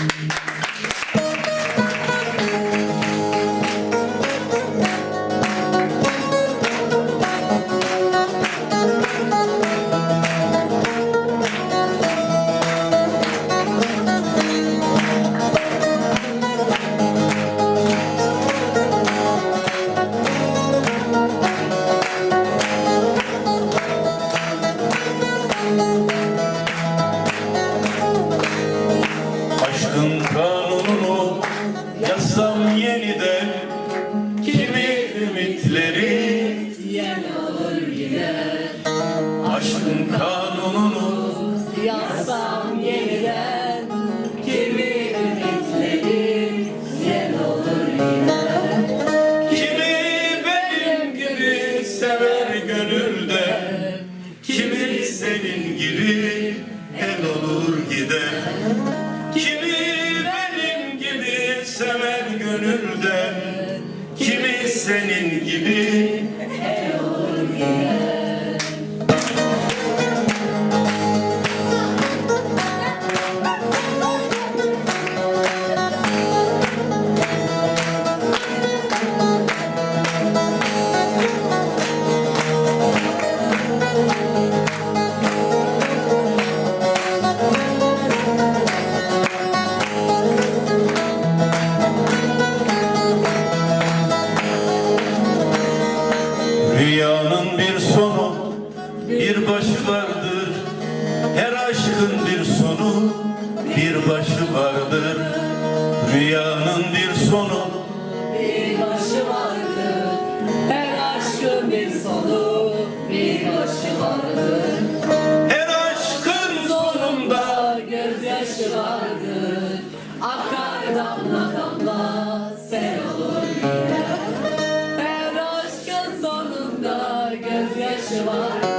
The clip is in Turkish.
Aşkın kanununu yazsam yeniden Kimi ümitleri? Aşkın kanununu Yazsam yeniden kimi ümitleri? Yen olur Kimi benim gibi sever gönülde gibi sever gönülde Kimi senin gibi başı vardır Her aşkın bir sonu Bir başı vardır. Rüyanın bir sonu Bir başı vardır. Her aşkın bir sonu Bir başı vardır. Her aşkın sonunda Gözyaşı vardır. Akar damla damla Sen olur. Her aşkın sonunda Gözyaşı vardır.